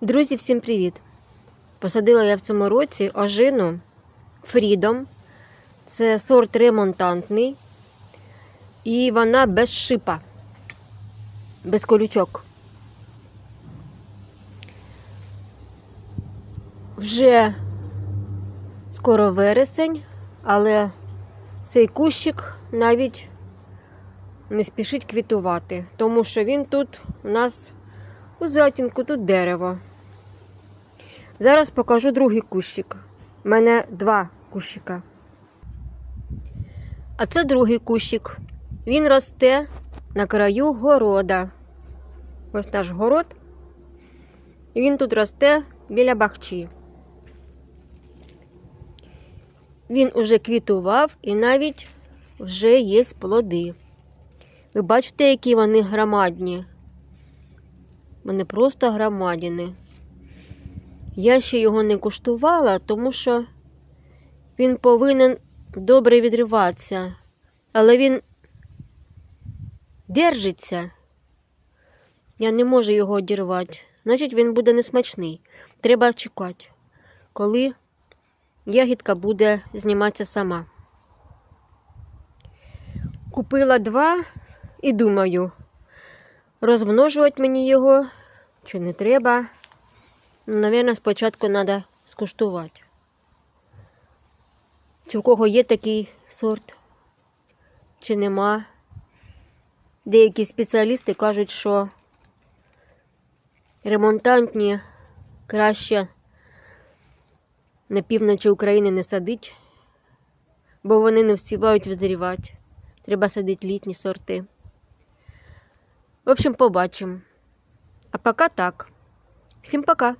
Друзі, всім привіт! Посадила я в цьому році ожину Freedom. Це сорт ремонтантний. І вона без шипа, без колючок. Вже скоро вересень, але цей кущик навіть не спішить квітувати, тому що він тут у нас у затінку, тут дерево. Зараз покажу другий кущик. У мене два кущика. А це другий кущик. Він росте на краю города. Ось наш город. І він тут росте біля бахчі. Він уже квітував і навіть вже є плоди. Ви бачите, які вони громадні. Вони просто громадіни. Я ще його не куштувала, тому що він повинен добре відриватися. Але він держиться. Я не можу його одірвати. Значить, він буде несмачний. Треба чекати, коли ягідка буде зніматися сама. Купила два і думаю, розмножувати мені його чи не треба. Навірно, спочатку треба скуштувати. Чи в кого є такий сорт, чи нема. Деякі спеціалісти кажуть, що ремонтантні краще на півночі України не садить, бо вони не вспівають визрівати. Треба садити літні сорти. В общем, побачимо. А пока так. Всім пока!